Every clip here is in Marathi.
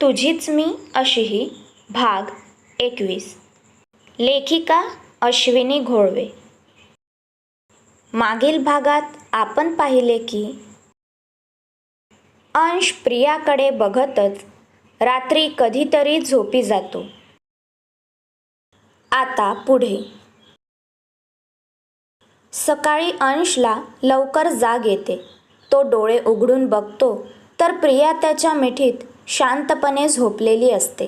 तुझीच मी अशीही भाग एकवीस. लेखिका अश्विनी घोळवे. मागील भागात आपण पाहिले की अंश प्रियाकडे बघतच रात्री कधीतरी झोपी जातो. आता पुढे. सकाळी अंशला लवकर जाग येते. तो डोळे उघडून बघतो तर प्रिया त्याच्या मिठीत शांतपणे झोपलेली असते.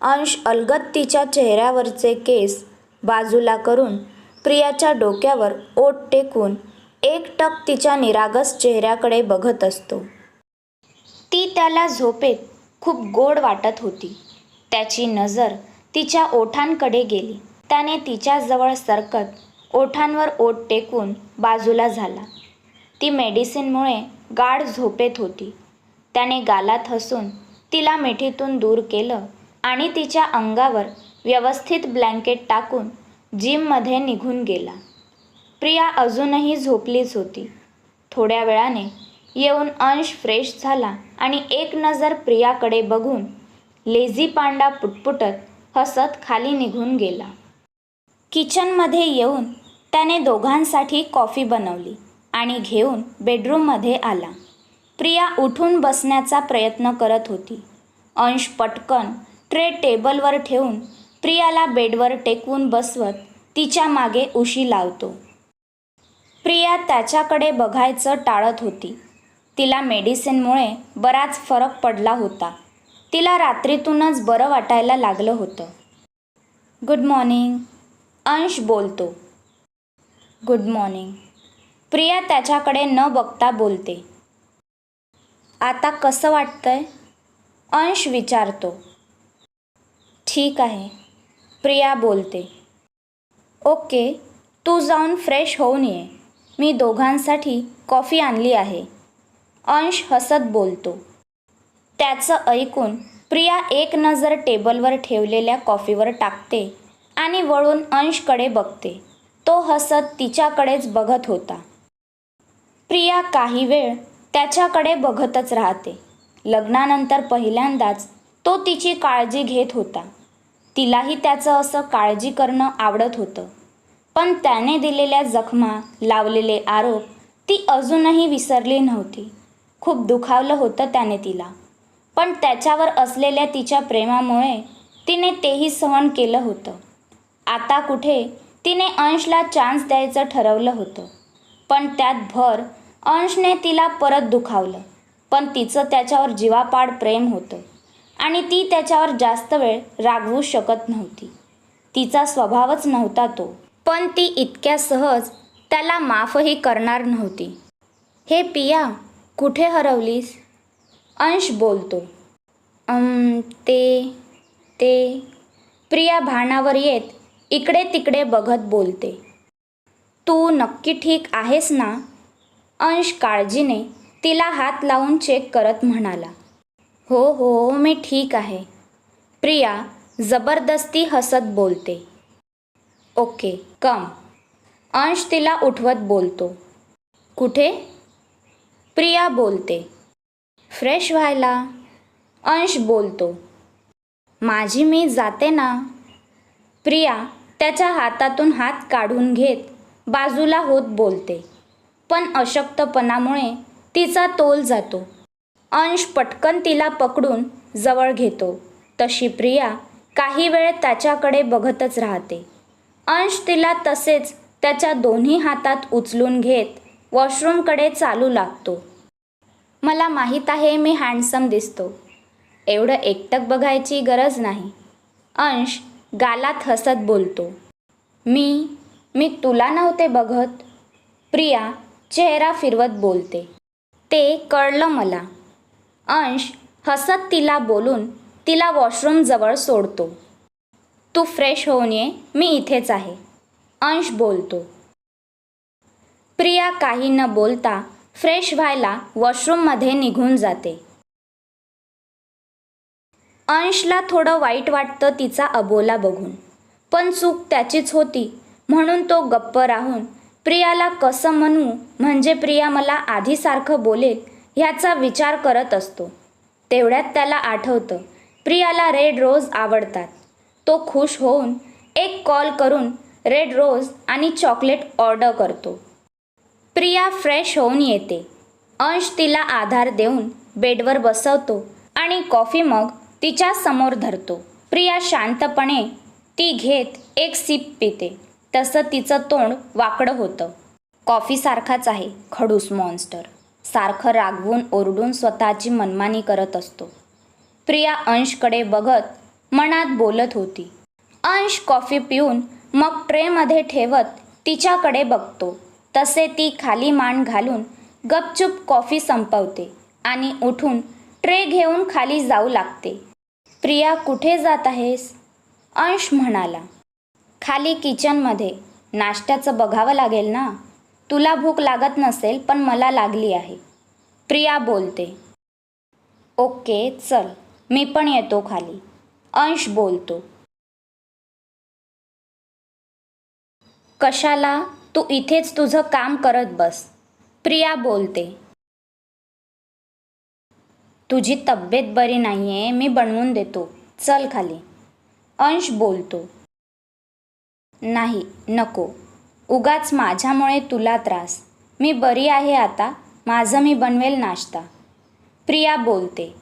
अंश अलगद तिच्या चेहऱ्यावरचे केस बाजूला करून प्रियाच्या डोक्यावर ओट टेकून एकटक तिच्या निरागस चेहऱ्याकडे बघत असतो. ती त्याला झोपेत खूप गोड वाटत होती. त्याची नजर तिच्या ओठांकडे गेली. त्याने तिच्याजवळ सरकत ओठांवर ओठ टेकून बाजूला झाला. ती मेडिसिनमुळे गाढ झोपेत होती. त्याने गालात हसून तिला मिठीतून दूर केलं आणि तिच्या अंगावर व्यवस्थित ब्लँकेट टाकून जिममध्ये निघून गेला. प्रिया अजूनही झोपलीच होती. थोड्या वेळाने येऊन अंश फ्रेश झाला आणि एक नजर प्रियाकडे बघून लेझी पांडा पुटपुटत हसत खाली निघून गेला. किचनमध्ये येऊन त्याने दोघांसाठी कॉफी बनवली आणि घेऊन बेडरूममध्ये आला. प्रिया उठून बसण्याचा प्रयत्न करत होती. अंश पटकन ट्रे टेबलवर ठेवून प्रियाला बेडवर टेकवून बसवत तिच्यामागे उशी लावतो. प्रिया त्याच्याकडे बघायचं टाळत होती. तिला मेडिसिनमुळे बराच फरक पडला होता. तिला रात्रीतूनच बरं वाटायला लागलं होतं. गुड मॉर्निंग अंश बोलतो. Good morning. प्रिया त्याच्याकडे न बघता बोलते. आता कसं वाटतंय? अंश विचारतो. ठीक आहे. प्रिया बोलते. ओके तू जाऊन फ्रेश होऊन ये. मी दोघांसाठी कॉफी आणली आहे. अंश हसत बोलतो. त्याचं ऐकून प्रिया एक नजर टेबलवर ठेवलेल्या कॉफीवर टाकते आणि वळून अंशकडे बघते. तो हसत तिच्याकडेच बघत होता. प्रिया काही वेळ त्याच्याकडे बघतच राहते. लग्नानंतर पहिल्यांदाच तो तिची काळजी घेत होता. तिलाही त्याचं असं काळजी करणं आवडत होतं. पण त्याने दिलेल्या जखमा लावलेले आरोप ती अजूनही विसरली नव्हती. खूप दुखावलं होतं त्याने तिला. पण त्याच्यावर असलेल्या तिच्या प्रेमामुळे तिने तेही सहन केलं होतं. आता कुठे तिने अंशला चान्स द्यायचं ठरवलं होतं. पण त्यात भर अंशने तिला परत दुखावलं. पण तिचं त्याच्यावर जीवापाड प्रेम होतं. आणि ती त्याच्यावर जास्त वेळ रागवू शकत नव्हती. तिचा स्वभावच नव्हता तो. पण ती इतक्या सहज त्याला माफही करणार नव्हती. हे पिया कुठे हरवलीस? अंश बोलतो. "अम, ते ते. प्रिया भानावर येत इकडे तिकडे बघत बोलते. तू नक्की ठीक आहेस ना? अंश काळजीने तिला हात लावून चेक करत म्हणाला. हो हो मी ठीक आहे. प्रिया जबरदस्ती हसत बोलते. Okay come. अंश तिला उठवत बोलतो. कुठे? प्रिया बोलते. फ्रेश व्हायला. अंश बोलतो. माझी मी जाते ना. प्रिया त्याच्या हातातून हात काढून घेत बाजूला होत बोलते. पण अशक्तपणामुळे तिचा तोल जातो. अंश पटकन तिला पकडून जवळ घेतो. तशी प्रिया काही वेळ त्याच्याकडे बघतच राहते. अंश तिला तसेच त्याच्या दोन्ही हातात उचलून घेत वॉशरूमकडे चालू लागतो. मला माहीत आहे मी हँडसम दिसतो. एवढं एकटक बघायची गरज नाही. अंश गालात हसत बोलतो. मी मी तुला नव्हते बघत. प्रिया चेहरा फिरवत बोलते. ते कळलं मला. अंश हसत तिला बोलून तिला वॉशरूमजवळ सोडतो. तू फ्रेश होऊन ये मी इथेच आहे. अंश बोलतो. प्रिया काही न बोलता फ्रेश व्हायला वॉशरूममध्ये निघून जाते. अंशला थोडं वाईट वाटतं तिचा अबोला बघून. पण चूक त्याचीच होती म्हणून तो गप्प राहून प्रियाला कसं म्हणू? म्हणजे प्रिया मला आधीसारखं बोलेल ह्याचा विचार करत असतो. तेवढ्यात त्याला आठवतं प्रियाला रेड रोज आवडतात. तो खुश होऊन एक कॉल करून रेड रोज आणि चॉकलेट ऑर्डर करतो. प्रिया फ्रेश होऊन येते. अंश तिला आधार देऊन बेडवर बसवतो आणि कॉफी मग तिच्या समोर धरतो. प्रिया शांतपणे ती घेत एक सिप पिते. तसं तिचं तोंड वाकडं होतं. कॉफीसारखाच आहे खडूस मॉन्स्टर सारखं रागवून ओरडून स्वतःची मनमानी करत असतो. प्रिया अंशकडे बघत मनात बोलत होती. अंश कॉफी पिऊन मग ट्रेमध्ये ठेवत तिच्याकडे बघतो. तसे ती खाली मान घालून गपचूप कॉफी संपवते आणि उठून ट्रे घेऊन खाली जाऊ लागते. प्रिया कुठे जात आहेस? अंश म्हणाला. खाली किचनमध्ये नाश्त्याचं बघावं लागेल ना? तुला भूक लागत नसेल पण मला लागली आहे. प्रिया बोलते. ओके चल. मी पण येतो खाली. अंश बोलतो. कशाला? तू इथेच तुझं काम करत बस. प्रिया बोलते. तुझी तब्येत बरी नाही आहे मी बनवून देतो. चल खाली. अंश बोलतो. नाही नको. उगाच माझ्यामुळे तुला त्रास. मी बरी आहे आता. माझं मी बनवेल नाश्ता. प्रिया बोलते.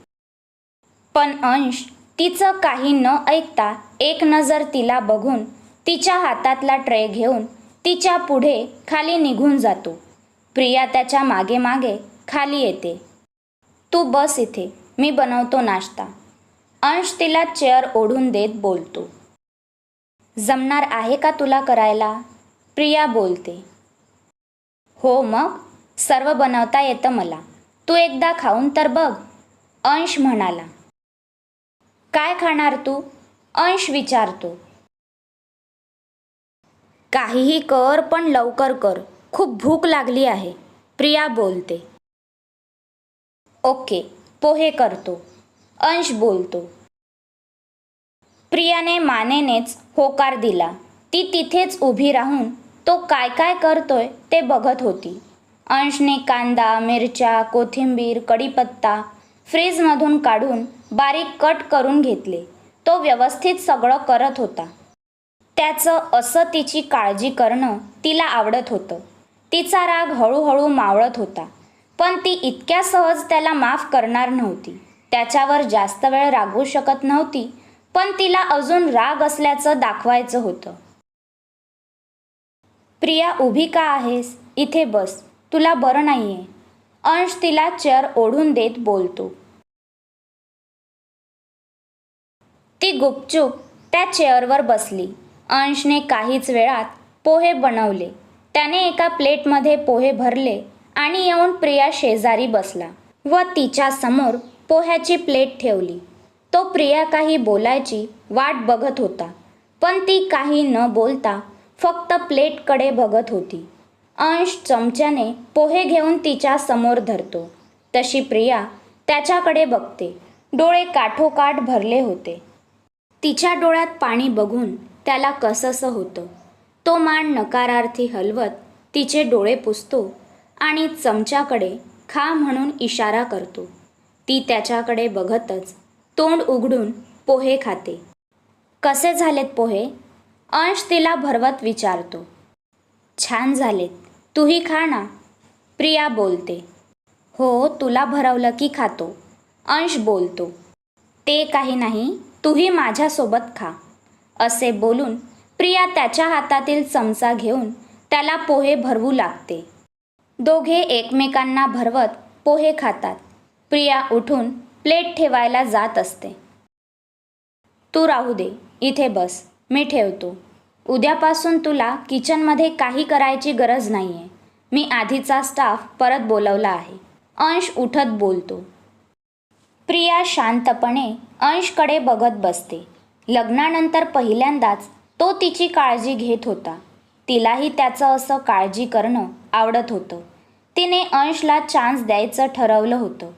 पण अंश तिचं काही न ऐकता एक नजर तिला बघून तिच्या हातातला ट्रे घेऊन तिच्या पुढे खाली निघून जातो. प्रिया त्याच्यामागे मागे खाली येते. तू बस इथे. मी बनवतो नाश्ता. अंश तिला चेअर ओढून देत बोलतो. जमणार आहे का तुला करायला? प्रिया बोलते. हो मग सर्व बनवता येतं मला. तू एकदा खाऊन तर बघ अंश म्हणाला. काय खाणार तू? अंश विचारतो. काहीही कर पण लवकर कर. खूप भूक लागली आहे प्रिया बोलते. ओके पोहे करतो. अंश बोलतो. प्रियाने मानेनेच होकार दिला. ती तिथेच उभी राहून तो काय काय करतोय ते बघत होती. अंशने कांदा मिरच्या कोथिंबीर कढीपत्ता फ्रीजमधून काढून बारीक कट करून घेतले. तो व्यवस्थित सगळं करत होता. त्याचं असं तिची काळजी करणं तिला आवडत होतं. तिचा राग हळूहळू मावळत होता. पण ती इतक्या सहज त्याला माफ करणार नव्हती. त्याच्यावर जास्त वेळ रागवू शकत नव्हती. पण तिला अजून राग असल्याचं दाखवायचं होतं. प्रिया उभी का आहेस? इथे बस. तुला बरं नाहीये. अंश तिला चेअर ओढून देत बोलतो. ती गुपचूप त्या चेअरवर बसली. अंशने काहीच वेळात पोहे बनवले. त्याने एका प्लेटमध्ये पोहे भरले आणि येऊन प्रिया शेजारी बसला व तिच्या समोर पोह्याची प्लेट ठेवली. तो प्रिया काही बोलायची वाट बघत होता पण ती काही न बोलता फक्त प्लेटकडे बघत होती. अंश चमच्याने पोहे घेऊन तिच्या समोर धरतो. तशी प्रिया त्याच्याकडे बघते. डोळे काठोकाठ भरले होते. तिच्या डोळ्यात पाणी बघून त्याला कसंसं होतं. तो मान नकारार्थी हलवत तिचे डोळे पुसतो आणि चमच्याकडे खा म्हणून इशारा करतो. ती त्याच्याकडे बघतच तोंड उघडून पोहे खाते. कसे झालेत पोहे? अंश तिला भरवत विचारतो. छान झालेत. तूही खा ना. प्रिया बोलते. हो तुला भरवलं की खातो. अंश बोलतो. ते काही नाही तूही माझ्यासोबत खा. असे बोलून प्रिया त्याच्या हातातील चमचा घेऊन त्याला पोहे भरवू लागते. दोघे एकमेकांना भरवत पोहे खातात. प्रिया उठून प्लेट ठेवायला जात असते. तू राहू दे इथे बस मी ठेवतो. उद्यापासून तुला किचनमध्ये काही करायची गरज नाही आहे मी आधीचा स्टाफ परत बोलवला आहे. अंश उठत बोलतो. प्रिया शांतपणे अंशकडे बघत बसते. लग्नानंतर पहिल्यांदाच तो तिची काळजी घेत होता. तिलाही त्याचं असं काळजी करणं आवडत होतं. तिने अंशला चान्स द्यायचं ठरवलं होतं.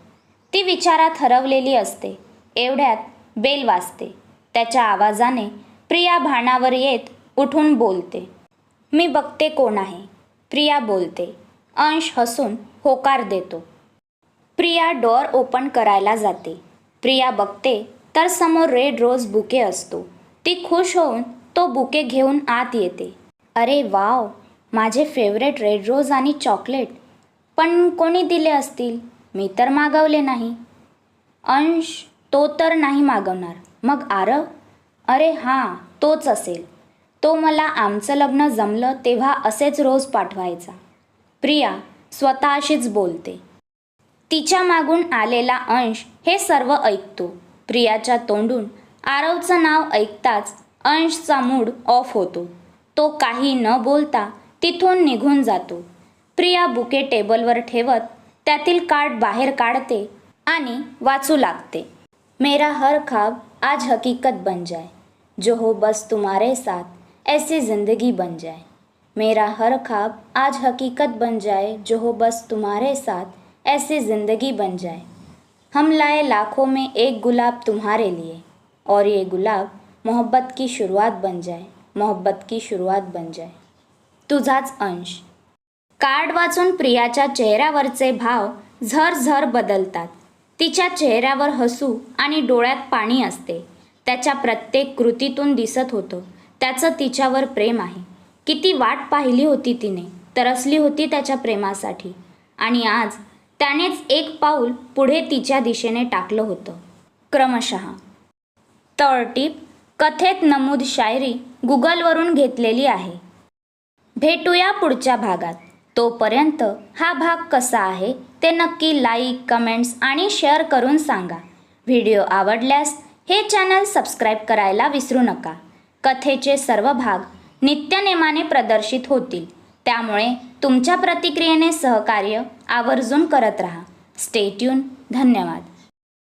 ती विचारात हरवलेली असते. एवढ्यात बेल वाजते. त्याच्या आवाजाने प्रिया भानावर येत उठून बोलते. मी बघते कोण आहे. प्रिया बोलते. अंश हसून होकार देतो. प्रिया डोअर ओपन करायला जाते. प्रिया बघते तर समोर रेड रोज बुके असतो. ती खुश होऊन तो बुके घेऊन आत येते. अरे वाव माझे फेवरेट रेड रोज आणि चॉकलेट. पण कोणी दिले असतील? मी तर मागवले नाही. अंश तो तर नाही मागवणार. मग आरव अरे हां तोच असेल. तो मला आमचं लग्न जमलं तेव्हा असेच रोज पाठवायचा. प्रिया स्वतःशीच बोलते. तिच्या मागून आलेला अंश हे सर्व ऐकतो. प्रियाच्या तोंडून आरवचं नाव ऐकताच अंशचा मूड ऑफ होतो. तो काही न बोलता तिथून निघून जातो. प्रिया बुके टेबलवर ठेवत त्यातील कार्ड बाहेर काढते आणि वाचू लागते. मेरा हर खाब आज हकीकत बन जाए. जो हो बस तुम्हारे साथ ऐसी जिंदगी बन जाए. मेरा हर ख्वाब आज हकीकत बन जाए। जो हो बस तुम्हारे साथ ऐसी जिंदगी बन जाए। हम लाए लाखों में एक गुलाब तुम्हारे लिए और ये गुलाब मोहब्बत की शुरुआत बन जाए। मोहब्बत की शुरुआत बन जाए। तुझाच अंश। कार्ड वाचून प्रियाच्या चेहऱ्यावरचे भाव झरझर बदलतात. तिच्या चेहऱ्यावर हसू आणि डोळ्यात पाणी असते. त्याच्या प्रत्येक कृतीतून दिसत होतं. त्याचं तिच्यावर प्रेम आहे. किती वाट पाहिली होती तिने तरसली होती त्याच्या प्रेमासाठी. आणि आज त्यानेच एक पाऊल पुढे तिच्या दिशेने टाकलं होतं. क्रमशः. तळटीप कथेत नमूद शायरी गुगलवरून घेतलेली आहे. भेटूया पुढच्या भागात. तोपर्यंत हा भाग कसा आहे ते नक्की लाईक कमेंट्स आणि शेअर करून सांगा. व्हिडिओ आवडल्यास हे चॅनल सबस्क्राईब करायला विसरू नका. कथेचे सर्व भाग नित्यनेमाने प्रदर्शित होतील. त्यामुळे तुमच्या प्रतिक्रियेने सहकार्य आवर्जून करत राहा. स्टेट्यून धन्यवाद.